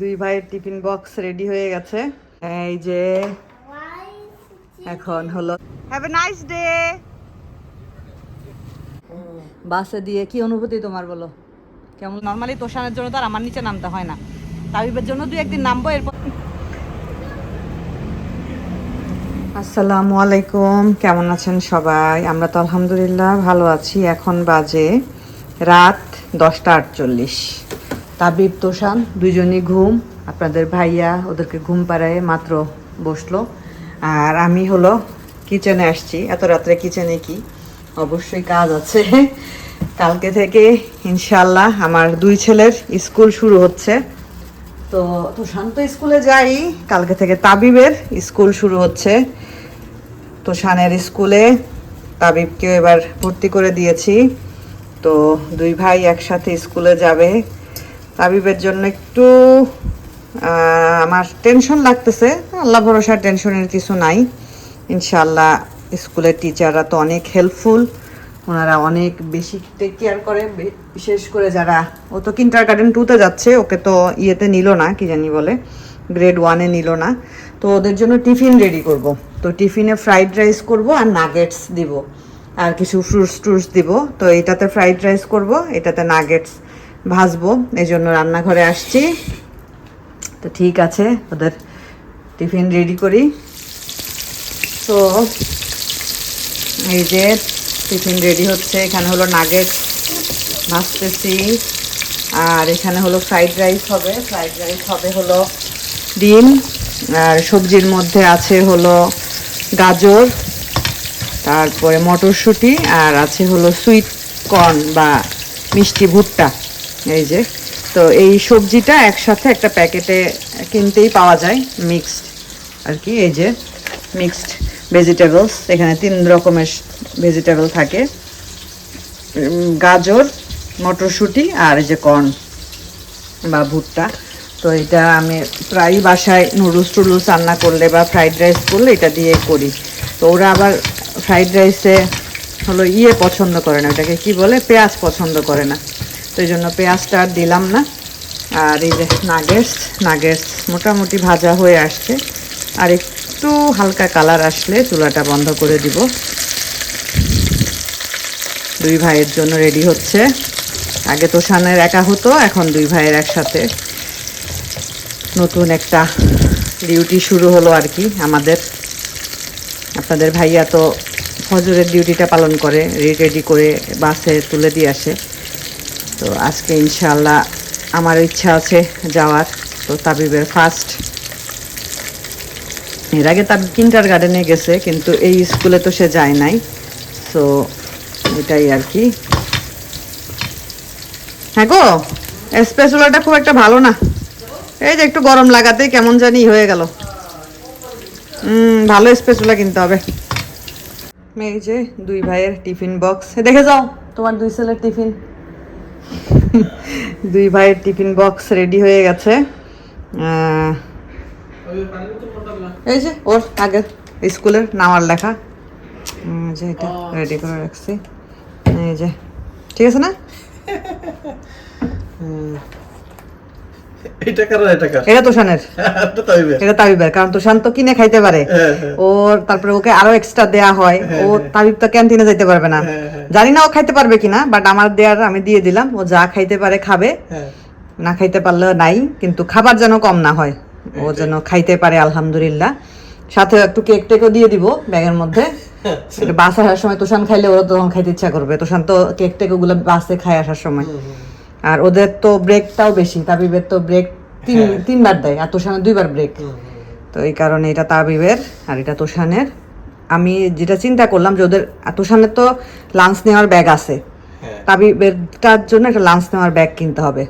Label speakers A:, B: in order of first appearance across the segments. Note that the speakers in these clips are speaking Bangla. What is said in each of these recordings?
A: দুই ভাইয়ের টিফিন বক্স রেডি হয়ে গেছে। এই যে এখন হলো হ্যাভ এ নাইস ডে বাসে দিয়ে কি অনুভূতি তোমার বলো? কেমন? নর্মালি তোষানের জন্য তো আর আমার নিচে নামতে হয় না। তাবিবের জন্য দুই একদিন নামবো, এরপর আসসালামু আলাইকুম। কেমন আছেন সবাই? আমরা তো আলহামদুলিল্লাহ ভালো আছি। এখন বাজে রাত দশটা আটচল্লিশ। তাবিব, তোষান, দুইজনই ঘুম। আপনাদের ভাইয়া ওদেরকে ঘুম পাড়ায় মাত্র বসল। আর আমি হলো কিচেনে আসছি। এত রাত্রে কিচেনে কি? অবশ্যই কাজ আছে। কালকে থেকে ইনশাল্লাহ আমার দুই ছেলের স্কুল শুরু হচ্ছে। তো তো স্কুলে যাই। কালকে থেকে তাবিবের স্কুল শুরু হচ্ছে। তো শানের স্কুলে তাবিবকে এবার ভর্তি করে দিয়েছি। তো দুই ভাই একসাথে স্কুলে যাবে। তাবিবের জন্য একটু আমার টেনশন লাগতেছে। আল্লাহ ভরসার টেনশনের কিছু নাই। ইনশাল্লাহ স্কুলের টিচাররা তো অনেক হেল্পফুল ওনারা অনেক বেশি কেয়ার করে বিশেষ করে যারা, ও তো কিন্টার গার্ডেন টুতে যাচ্ছে, ওকে তো ইয়েতে নিল না, কি জানি বলে গ্রেড ওয়ানে নিল না। তো ওদের জন্য টিফিন রেডি করব। তো টিফিনে ফ্রাইড রাইস করব আর নাগেটস দিব। আর কিছু ফ্রুটস ট্রুটস দিব। তো এটাতে ফ্রাইড রাইস করব, এটাতে নাগেটস ভাজবো এই জন্য রান্নাঘরে আসছি। তো ঠিক আছে, ওদের টিফিন রেডি করি। তো এই যে টিফিন রেডি হচ্ছে, এখানে হলো নাগেট ভাজতেছি। আর এখানে হলো ফ্রাইড রাইস হবে। ফ্রাইড রাইস হবে হলো ডিম, আর সবজির মধ্যে আছে হলো গাজর, তারপরে মটরশুঁটি, আর আছে হলো সুইট কর্ন বা মিষ্টি ভুট্টা। এই যে, তো এই সবজিটা একসাথে একটা প্যাকেটে কিনতেই পাওয়া যায় মিক্সড আর কি, এই যে মিক্সড ভেজিটেবলস এখানে তিন রকমের ভেজিটেবল থাকে। গাজর, মটরশুঁটি আর এই যে কর্ন বা ভুট্টা। তো এটা আমি প্রায়ই বাসায় নুডলস টুডলস রান্না করলে বা ফ্রাইড রাইস করলে এটা দিয়ে করি। তো ওরা আবার ফ্রাইড রাইসে হলো ইয়ে পছন্দ করে না, ওটাকে কি বলে, পেঁয়াজ পছন্দ করে না। এই জন্য পেঁয়াজটা আর দিলাম না। আর এই যে নাগেটস নাগেটস মোটামুটি ভাজা হয়ে আসছে। আর একটু হালকা কালার আসলে চুলাটা বন্ধ করে দিব। দুই ভাইয়ের জন্য রেডি হচ্ছে। আগে তো সানের একা হতো, এখন দুই ভাইয়ের একসাথে। নতুন একটা ডিউটি শুরু হলো আর কি আমাদের। আপনাদের ভাইয়া তো ফজরের ডিউটিটা পালন করে, রেডি করে বাসে তুলে দিয়ে আসে। তো আজকে ইনশাল্লাহ আমার ইচ্ছা আছে যাওয়ার, তো তাবিবের ফার্স্ট এর আগে তাবিব কিন্টার গার্ডেনে গেছে, কিন্তু এই স্কুলে তো সে যায় নাই। তো এটাই আর কি। হ্যাঁ গো স্পেসুলাটা খুব একটা ভালো না। এই যে একটু গরম লাগাতেই কেমন জানি হয়ে গেল। হুম ভালো স্পেসুলা কিনতে হবে। এই যে দুই ভাইয়ের টিফিন বক্স দেখে যাও, তোমার দুই ছেলের টিফিন। দুই ভাইয়ের টিফিন বক্স রেডি হয়ে গেছে। এই যে ওর আগে স্কুলের নামার লেখা। যে এটা রেডি করে রাখছি। এই যে ঠিক আছে না?
B: এটা কার এটা কার?
A: এটা তোষানের।
B: এটা
A: তাবিবের কারণ তোষান তো কিনে খাইতে পারে। ওর তারপরে ওকে আরও এক্সট্রা দেয়া হয়। ও তাবিব তো ক্যান্টিনে যাইতে পারবে না। জানি না ও খাইতে পারবে কিনা বাট আমার দেয়ার আমি দিয়ে দিলাম। ও যা খাইতে পারে খাবে।
B: হ্যাঁ।
A: না খাইতে পারলে নাই কিন্তু খাবার যেন কম না হয়। ও যেন খাইতে পারে আলহামদুলিল্লাহ। সাথে একটু কেক টেকও দিয়ে দিব ব্যাগের মধ্যে। এটা বাস আসার সময় তোষান খাইলে ওরা তখন খাইতে ইচ্ছা করবে। তোষান তো কেক টেক ওগুলো বাসে খায় আসার সময়। আর ওদের তো ব্রেকটাও বেশি তাবিবের তো ব্রেক তিন তিনবার দেয় আর তোষানের দুইবার ব্রেক তো এই কারণে এটা তাবিবের আর এটা তোষানের। আমি যেটা চিন্তা করলাম যে ওদের তোষানের তো লাঞ্চ নেওয়ার ব্যাগ আছে।
B: হ্যাঁ।
A: তাবিবেরটার জন্য একটা লাঞ্চ নেওয়ার ব্যাগ কিনতে হবে।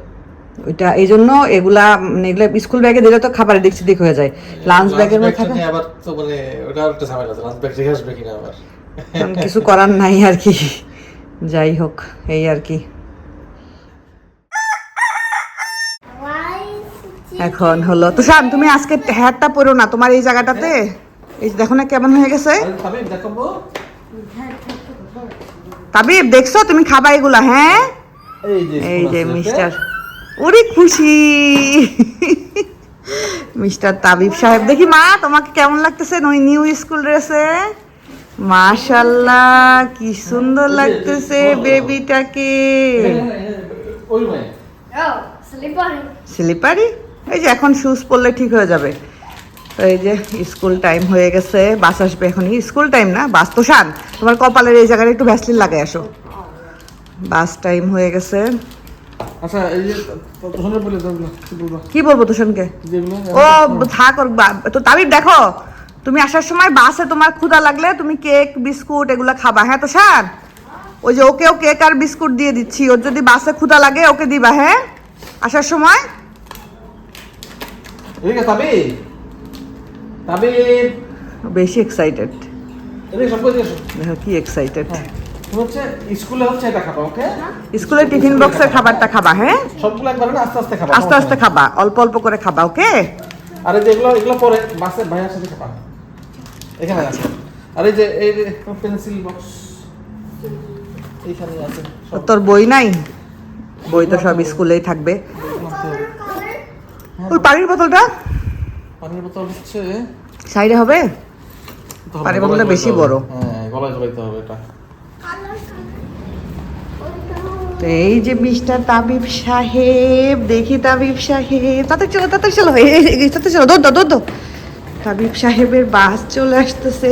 A: ওইটা এই জন্য এগুলা মানে এগুলা স্কুল ব্যাগে দিলে তো খাবারের দিক দিক হয়ে যায় লাঞ্চ ব্যাগের মধ্যে থাকে
B: আবার তো মানে ওটা একটা ঝামেলা আছে লাঞ্চ ব্যাগ রেখে আসবে কিনা আবার?
A: কিছু করার নাই আর কি। যাই হোক এই আর কি। এখন হলো। তো শান তুমি আজকে হ্যাটটা পরো না তোমার এই জায়গাটাতে? এই যে দেখো না কেমন হয়ে গেছে? তাবিব দেখছ? তুমি খাবা এগুলা হ্যাঁ?
B: এই যে
A: মিস্টার। ওরে খুশি। মিস্টার তাবিব সাহেব দেখি মা তোমাকে কেমন লাগতেছে? ওই নিউ স্কুল ড্রেসে? মাশাল্লাহ কি সুন্দর লাগতেছে বেবিটাকে. স্লিপারি? এই যে এখন শুজ পরলে ঠিক হয়ে যাবে। তো এই যে স্কুল টাইম হয়ে গেছে বাস আসবে এখন স্কুল টাইম না বাস তো শান। তোমার কপালের এই জায়গাটা একটু ভ্যাসলিন লাগাই আসো। বাস টাইম হয়ে গেছে।
B: আচ্ছা কি বলব?
A: তোষণকে? ও থাক তো তাবিব দেখো তুমি আসার সময় বাসে তোমার ক্ষুধা লাগলে তুমি কেক বিস্কুট এগুলো খাবা। হ্যাঁ তো স্যার ওই যে ওকেও কেক আর বিস্কুট দিয়ে দিচ্ছি। ওর যদি বাসে ক্ষুধা লাগে ওকে দিবা হ্যাঁ? আসার সময়?
B: এদিকে তাবি তাবি
A: বেশি এক্সাইটেড
B: এদিকে সব করে
A: দেখো কি এক্সাইটেড
B: তুমি হচ্ছে স্কুলে হচ্ছে এটা খাবা ওকে?
A: স্কুলের টিফিন বক্সের খাবারটা খাবা হ্যাঁ?
B: সবগুলো একবার না আস্তে আস্তে খাবা
A: আস্তে আস্তে খাবা অল্প অল্প করে খাবা ওকে?
B: আর এই যে এগুলো পরে বাসে ভাইয়ার সাথে খাবা। এখানে আছে আর যে এই যে পেন্সিল বক্স এইখানে আছে
A: তোর বই নাই? বই তো সব স্কুলেই থাকবে। ওই পানির বোতলটা?
B: পানির বোতল হচ্ছে
A: সাইডে হবে? পানির বোতলটা বেশি বড়।
B: হ্যাঁ গলায় ঝোলাইতে হবে এটা।
A: তো এই যে মিস্টার তাবিব সাহেব দেখি তাবিব সাহেব। তাতে চলো তাতে চলো তাতে চলো দৌড় দাও, দৌড় তাবিব সাহেবের বাস চলে আসতেছে।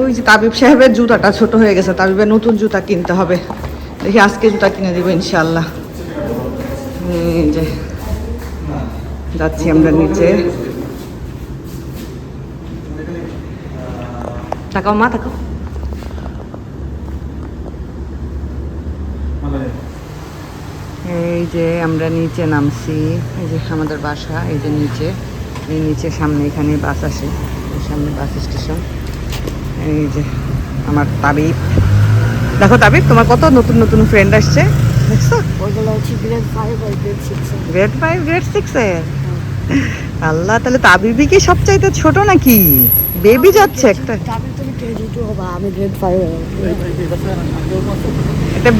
A: ওই যে তাবিব সাহেবের জুতাটা ছোট হয়ে গেছে তাবিবের নতুন জুতা কিনতে হবে। দেখি আজকে জুতা কিনে দিব ইনশাল্লাহ এই যে। যাচ্ছি আমরা নিচে। তাকাও মা তাকাও। এই যে আমরা নিচে নামছি এই যে আমাদের বাসা এই যে নিচে। এই নিচে সামনে এখানে বাস আসে এই সামনে বাস স্টেশন। এই যে আমার তাবিব। দেখো তাবিব তোমার কত নতুন নতুন ফ্রেন্ড আসছে দেখছ?
C: ওইগুলো হচ্ছে গ্রেড ফাইভ আর grade six
A: grade five grade সিক্সে আল্লাহ তাহলে তাবিবি কি সবচাইতে ছোট নাকি? বেবি যাচ্ছে একটা।
C: আমি তুমি কেজি টু হবা আমি গ্রেড ফাইভ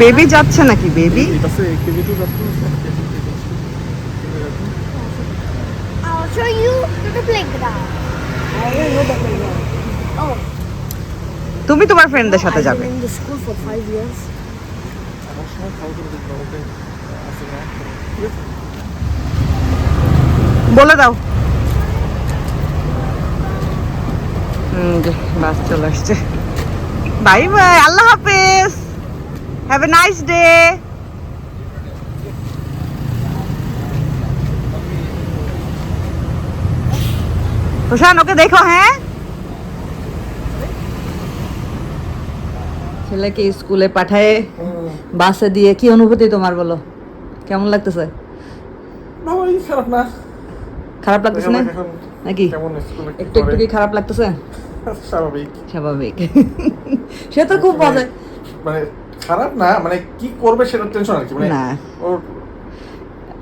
A: বেবি যাচ্ছে নাকি baby?
D: Show you to the playground. Oh,
A: তুমি তোমার ফ্রেন্ডদের সাথে যাবে।
C: school for five years.
A: বলে দাও। বাস চলে আসছে। বাই বাই আল্লাহ হাফেজ। Have a nice day Prashan okay দেখো হ্যাঁ? ছেলেকে স্কুলে পাঠায় বাসে দিয়ে কি অনুভূতি তোমার বলো? কেমন লাগতেছে?
B: না ভাই খারাপ না
A: খারাপ লাগতেছে না? নাকি? একটু একটু কি খারাপ লাগতেছে?
B: স্বাভাবিক।
A: স্বাভাবিক। সে তো খুব মজা
B: মানে খারাপ না মানে কি করবে সেটা টেনশন আর কি? মানে
A: না।
B: ওর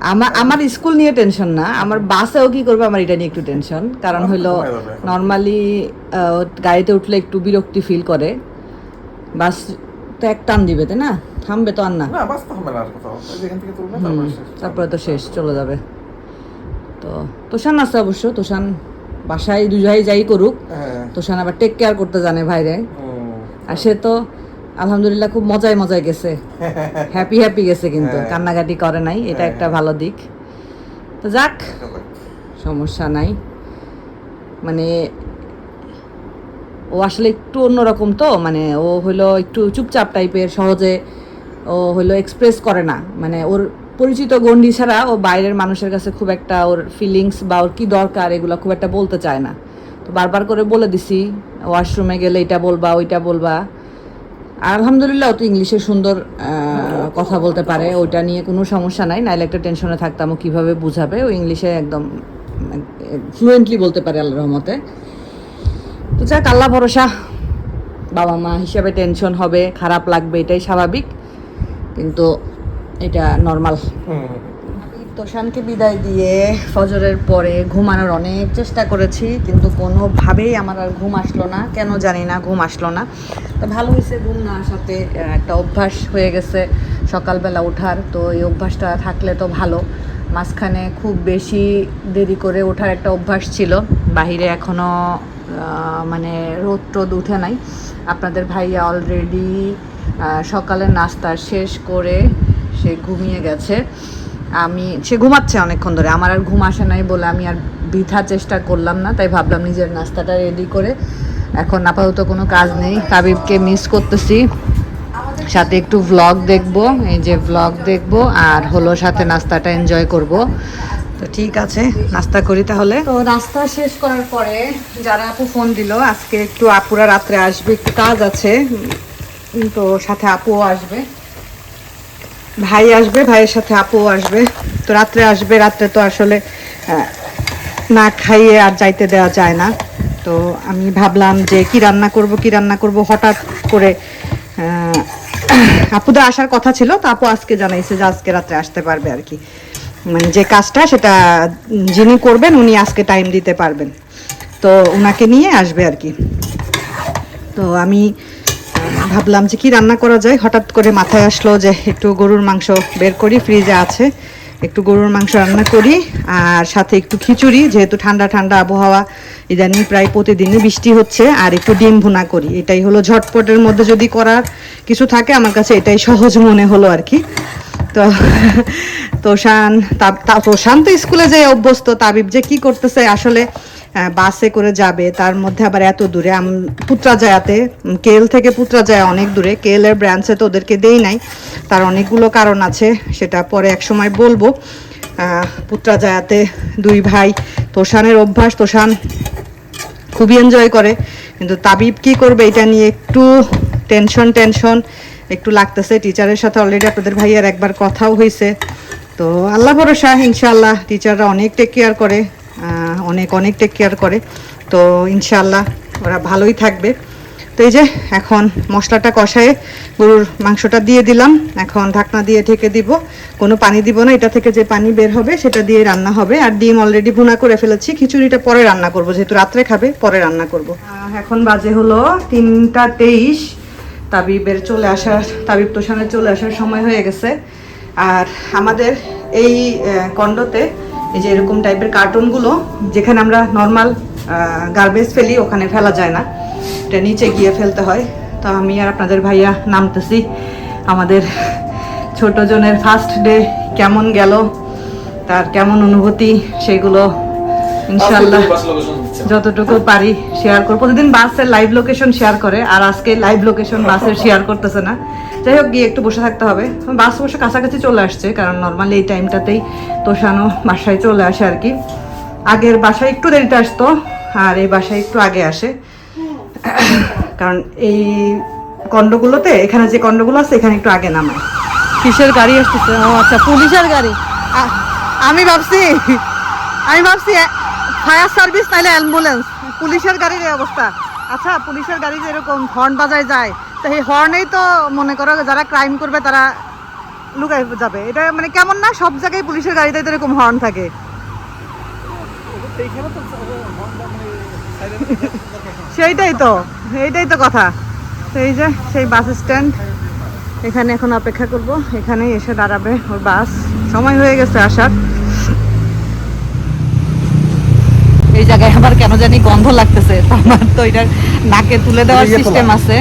A: আমার আমার স্কুল নিয়ে টেনশন না। আমার বাসেও কি করবে আমার এটা নিয়ে একটু টেনশন কারণ হলো। নর্মালি গাড়িতে উঠলে একটু বিরক্তি ফিল করে। বাস তো এক টান দিবে তাই না? থামবে তো আর না।
B: তারপরে
A: তো শেষ চলে যাবে। তো তোষান আছে অবশ্য তোষান বাসায় দুই ভাই যাই করুক।
B: হ্যাঁ।
A: তোষান আবার টেক কেয়ার করতে জানে ভাইরে। আর সে তো আলহামদুলিল্লাহ খুব মজায় মজায় গেছে। হ্যাপি হ্যাপি গেছে কিন্তু
B: হ্যাঁ।
A: কান্নাকাটি করে নাই এটা
B: হ্যাঁ,
A: একটা। ভালো দিক। তো যাক সমস্যা নাই। মানে ও আসলে একটু অন্যরকম তো মানে ও হলো একটু চুপচাপ টাইপের সহজে ও হলো এক্সপ্রেস করে না। মানে ওর পরিচিত গণ্ডি ছাড়া ও বাইরের মানুষের কাছে খুব একটা ওর ফিলিংস বা ওর কি দরকার এগুলো খুব একটা বলতে চায় না। তো বারবার করে বলে দিছি ওয়াশরুমে গেলে এটা বলবা, ওইটা বলবা। আলহামদুলিল্লাহ তো ইংলিশে সুন্দর কথা বলতে পারে, ওইটা নিয়ে কোনো সমস্যা নাই, নাইলে একটা টেনশনে থাকতাম ও কীভাবে বুঝাবে, ও ইংলিশে একদম ফ্লুয়েন্টলি বলতে পারে আল্লাহ রহমতে। তো যাক, আল্লাহ ভরসা বাবা মা হিসাবে টেনশন হবে, খারাপ লাগবে, এটাই স্বাভাবিক। কিন্তু এটা নর্মাল। তোষানকে বিদায় দিয়ে ফজরের পরে ঘুমানোর অনেক চেষ্টা করেছি কিন্তু কোনোভাবেই আমার আর ঘুম আসলো না। কেন জানি না ঘুম আসলো না। তো ভালো হয়েছে ঘুম না আসাতে একটা অভ্যাস হয়ে গেছে সকালবেলা ওঠার। তো এই অভ্যাসটা থাকলে তো ভালো। মাঝখানে খুব বেশি দেরি করে ওঠার একটা অভ্যাস ছিল। বাহিরে এখনও মানে রোদ টোদ উঠে নাই। আপনাদের ভাইয়া অলরেডি সকালের নাস্তা শেষ করে সে ঘুমিয়ে গেছে। আমি, সে ঘুমাচ্ছে অনেকক্ষণ ধরে। আমার আর ঘুম আসে নাই বলে আমি আর বৃথা চেষ্টা করলাম না, তাই ভাবলাম নিজের নাস্তাটা রেডি করে। এখন আপাতত কোনো কাজ নেই। তাবিবকে মিস করতেছি। সাথে একটু ভ্লগ দেখব, এই যে ভ্লগ দেখব, আর হলো সাথে নাস্তাটা এনজয় করব। তো ঠিক আছে, নাস্তা করি তাহলে। তো নাস্তা শেষ করার পরে যারা আপু ফোন দিল, আজকে একটু আপুরা রাত্রে আসবে, একটু কাজ আছে। তো সাথে আপুও আসবে। ভাই আসবে, ভাইয়ের সাথে আপুও আসবে। তো রাত্রে আসবে, রাত্রে তো আসলে না খাইয়ে আর যাইতে দেওয়া যায় না। তো আমি ভাবলাম যে কি রান্না করব, কি রান্না করব, হঠাৎ করে আপুদের আসার কথা ছিল, তো আপু আজকে জানাইছে যে আজকে রাত্রে আসতে পারবে আর কি। মানে যে কাজটা সেটা যিনি করবেন, উনি আজকে টাইম দিতে পারবেন। তো ওনাকে নিয়ে আসবে আর কি। তো আমি ভাবলাম যে কি রান্না করা যায়। হঠাৎ করে মাথায় আসলো যে একটু গরুর মাংস বের করি, ফ্রিজে আছে। একটু গরুর মাংস রান্না করি আর সাথে একটু খিচুড়ি, যেহেতু ঠান্ডা ঠান্ডা আবহাওয়া, ইদানিং প্রায় প্রতিদিনই বৃষ্টি হচ্ছে আর একটু ডিম ভুনা করি। এটাই হলো ঝটপটের মধ্যে যদি করার কিছু থাকে, আমার কাছে এটাই সহজ মনে হলো আর কি। তো, তোষান, তা- তা- স্কুলে যে অভ্যস্ত, তাবিব যে কি করতেছে আসলে বাসে করে যাবে, তার মধ্যে আবার এত দূরে পুত্রাজায়াতে কেল থেকে পুত্রাজায়া অনেক দূরে, কেলের ব্রাঞ্চে তো ওদেরকে দেই নাই, তার অনেকগুলো কারণ আছে, সেটা পরে এক সময় বলব পুত্রাজায়াতে দুই ভাই, তোষানের অভ্যাস, তোষান খুবই এনজয় করে, কিন্তু তাবিব কি করবে এটা নিয়ে একটু টেনশন টেনশন একটু লাগতেছে। টিচারের সাথে অলরেডি আপনাদের ভাইয়ার একবার কথাও হয়েছে তো আল্লাহ ভরসা, ইনশাআল্লাহ টিচাররা অনেক টেক কেয়ার করে। অনেক অনেক টেক কেয়ার করে। তো ইনশাল্লাহ ওরা ভালোই থাকবে। তো এই যে এখন মশলাটা কষায়ে গরুর মাংসটা দিয়ে দিলাম। এখন ঢাকনা দিয়ে ঢেকে দিব। কোনো পানি দিব না এটা থেকে যে পানি বের হবে সেটা দিয়ে রান্না হবে। আর ডিম অলরেডি ভুনা করে ফেলেছি। খিচুড়িটা পরে রান্না করব যেহেতু রাত্রে খাবে পরে রান্না করব। এখন বাজে হলো তিনটা তেইশ। তাবিবের চলে আসার তাবিব তোষানের চলে আসার সময় হয়ে গেছে। আর আমাদের এই আহ, কন্ডোতে এই যে এরকম টাইপের কার্টুনগুলো যেখানে আমরা নর্মাল গার্বেজ ফেলি, ওখানে ফেলা যায় না। এটা নিচে গিয়ে ফেলতে হয়। তো আমি আর আপনাদের ভাইয়া নামতেছি। আমাদের ছোট জনের ফার্স্ট ডে কেমন গেল, তার কেমন অনুভূতি, সেগুলো ইনশাল্লাহ যতটুকু পারি শেয়ার করব। প্রতিদিন বাসের লাইভ লোকেশন শেয়ার করে আর আজকে লাইভ লোকেশন বাসের শেয়ার করতেছে না। যাই হোক গিয়ে একটু বসে থাকতে হবে। বাস বসে কাছাকাছি চলে আসছে কারণ নর্মালি এই টাইমটাতেই তোষানো বাসায় চলে আসে আর কি। আগের বাসায় একটু দেরিতে আসতো আর এই বাসায় একটু আগে আসে। কারণ এই কন্ডগুলোতে এখানে যে কন্ডগুলো আছে এখানে একটু আগে নামায়। কিসের গাড়ি আসতেছে? ও আচ্ছা পুলিশের গাড়ি। আমি ভাবছি আমি ভাবছি ফায়ার সার্ভিস নাইলে অ্যাম্বুলেন্স। পুলিশের গাড়ির এই অবস্থা। আচ্ছা পুলিশের গাড়ি যে এরকম হর্ন বাজায় যায় তো এই হর্নেই তো মনে করো যারা ক্রাইম করবে তারা লুকাই যাবে। এটা মানে কেমন না সব জায়গায় পুলিশের গাড়িতে তো এরকম হর্ন থাকে। সেইটাই তো এইটাই তো কথা। এই যে সেই বাস স্ট্যান্ড এখানে এখন অপেক্ষা করব। এখানেই এসে দাঁড়াবে ওর বাস। সময় হয়ে গেছে আসার। এই জায়গায় আবার কেন জানি গন্ধ লাগতেছে। তো আমার তো এটার নাকে তুলে দেওয়ার
B: ইয়ে
A: সিস্টেম আছে।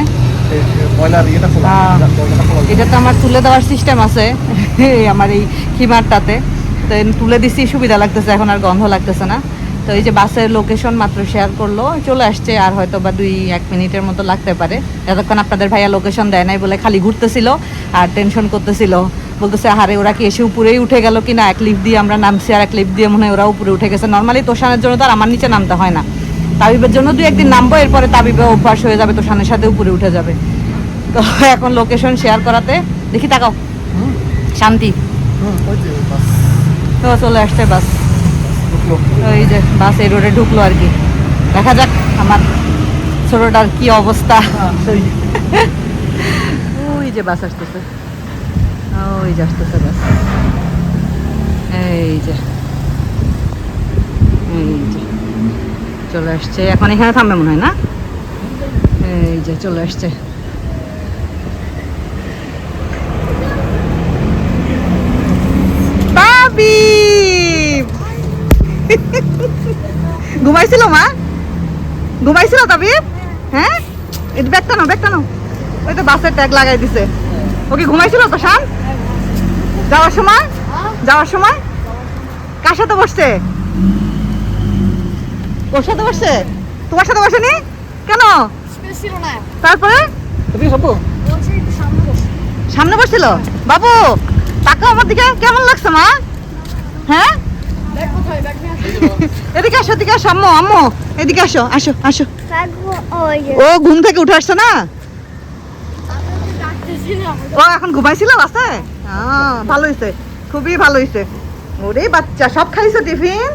A: আহ,
B: দরজাটা খোলা।
A: এটা তো আমার তুলে দেওয়ার সিস্টেম আছে। আমার এই খিমারটাতে। তো তুলে দিছি সুবিধা লাগতেছে এখন আর গন্ধ লাগতেছে না। তো এই যে বাসের লোকেশন মাত্র শেয়ার করল চলে আসছে আর হয়তো বা দুই এক মিনিটের মতো লাগতে পারে। এতক্ষণ আপনাদের ভাইয়া লোকেশন দেয় নাই বলে খালি ঘুরতেছিল আর টেনশন করতেছিল। বলতেছে হারে ওরা কি এসে উপরেই উঠে গেল কি না এক লিফট দিয়ে আমরা নামছি আর এক লিফট দিয়ে মনে হয় ওরা উপরে উঠে গেছে। নর্মালি তোষানের জন্য তো আর আমার নিচে নামতে হয় না। তাবিবের জন্য দুই একদিন নামবো এরপরে তাবিবে অভ্যাস হয়ে যাবে তোষানের সাথে উপরে উঠে যাবে। তো এখন লোকেশন শেয়ার করাতে দেখি তাকাও। শান্তি। তো চলে আসছে বাস।
B: ঢুকলো
A: ওই যে বাস এই রোডে ঢুকলো আর কি। দেখা যাক আমার ছোটটার কি অবস্থা। ওই যে বাস আসতেছে। ওই যে এই চলে আসছে। এখন এখানে থামবে মনে হয়, না? এই যে চলে ঘুমাইছিল মা? ঘুমাইছিল তাবিব? হ্যাঁ? এটা ব্যাগটা নাও ব্যাগটা নাও। ওই তো বাসের ট্যাগ লাগাই দিছে। ওকে ঘুমাইছিল তো শান যাওয়ার সময়? যাওয়ার সময়? কার সাথে বসছে? ওর সাথে বসছে? তোমার সাথে বসেনি? কেন? তারপরে?
C: সামনে
A: বসছিল? বাবু তাকাও আমার দিকে। কেমন লাগছে মা? হ্যাঁ? এদিকে আসো এদিকে আসো। আম্মু আম্মু এদিকে আসো আসো আসো। ও ঘুম থেকে উঠে আসছে না? ও এখন ঘুমাইছিল হ্যাঁ ভালো হয়েছে খুবই ভালো হয়েছে ওরে বাচ্চা সব খাইছো টিফিন?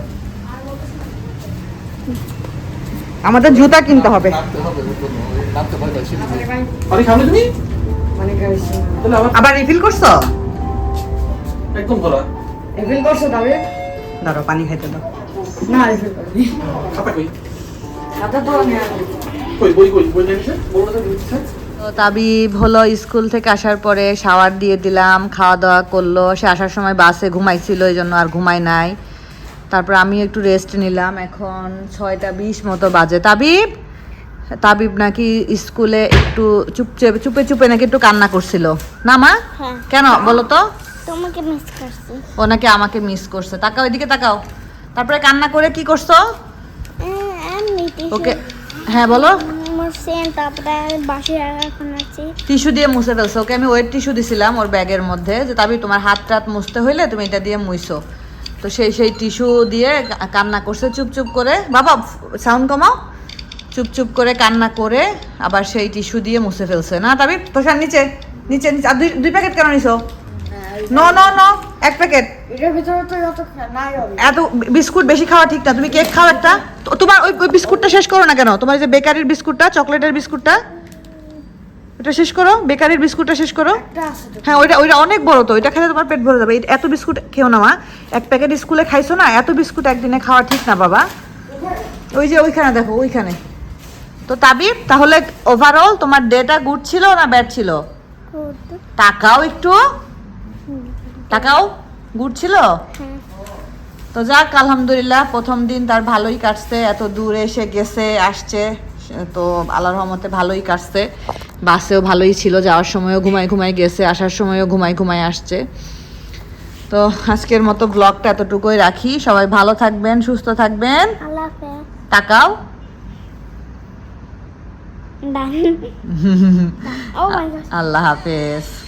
A: আমাদের জুতা কিনতে হবে।
C: মানে
B: আবার
A: রিফিল করছ?
B: একদম করা।
C: এফিল করছ তবে
A: ধরো পানি খাইতে দাও।
C: না এফিল করিনি
B: খাতা কই?
C: খাতা তো আর
B: কই বই কই বই নিয়ে এসে? বড়টা দিচ্ছে।
A: তো তাবিব হলো স্কুল থেকে আসার পরে শাওয়ার দিয়ে দিলাম খাওয়া দাওয়া করল। সে আসার সময় বাসে ঘুমাইছিল এই জন্য আর ঘুমাই নাই। তারপর আমি একটু রেস্ট নিলাম। এখন ছয়টা বিশ মতো বাজে। তাবিব? তাবিব নাকি স্কুলে একটু চুপচে চুপে চুপে নাকি একটু কান্না করছিল। না মা?
D: হ্যাঁ।
A: কেন বলো তো।
D: তোমাকে মিস করছি।
A: ও নাকি আমাকে মিস করছে। তাকাও এদিকে তাকাও। তারপরে কান্না করে কি করছ? ওকে হ্যাঁ বলো।
D: মুসেন তারপরে বাসে এখন আছি।
A: টিস্যু দিয়ে মুছে ফেলছো। ওকে আমি ওয়েট টিস্যু দিছিলাম ওর ব্যাগের মধ্যে যে তাবি তোমার হাত টাত মুছতে হইলে তুমি এটা দিয়ে মুইছো। তো সেই সেই টিস্যু দিয়ে কান্না করছে চুপ চুপ করে। বাবা সাউন্ড কমাও। চুপ চুপ করে কান্না করে আবার সেই টিস্যু দিয়ে মুছে ফেলছে। না তাবি তোষার নিচে নিচে নিচে। আর দুই দুই প্যাকেট কেন নিছো? নো নো নো এক প্যাকেট। এত বিস্কুট বেশি খাওয়া ঠিক না। তুমি কেক খাও একটা। তো তোমার ওই ওই বিস্কুটটা শেষ করো না কেন? তোমার যে বেকারির বিস্কুটটা চকলেটের বিস্কুটটা ওটা শেষ করো? বেকারির বিস্কুটটা শেষ করো? হ্যাঁ ওইটা ওইটা অনেক বড় তো। ওইটা খেলে তোমার পেট ভরে যাবে। এত বিস্কুট খেও না মা। এক প্যাকেট স্কুলে খাইছো না? এত বিস্কুট একদিনে খাওয়া ঠিক না বাবা। ওই যে ওইখানে দেখো ওইখানে। তো তাবিব তাহলে ওভারঅল তোমার ডেটা গুড ছিল না ব্যাড ছিল? টাকাও একটু। টাকাও গুড ছিল তো যাক আলহামদুলিল্লাহ প্রথম দিন তার ভালোই কাটছে। এত দূরে এসে গেছে আসছে। তো আল্লাহ রহমতে ভালোই কাটছে। বাসেও ভালোই ছিল যাওয়ার সময়ও ঘুমায় ঘুমায় গেছে আসার সময়ও ঘুমায় ঘুমায় আসছে। তো আজকের মতো ব্লগটা এতটুকুই রাখি। সবাই ভালো থাকবেন সুস্থ থাকবেন। টাকাও? আল্লাহ হাফেজ।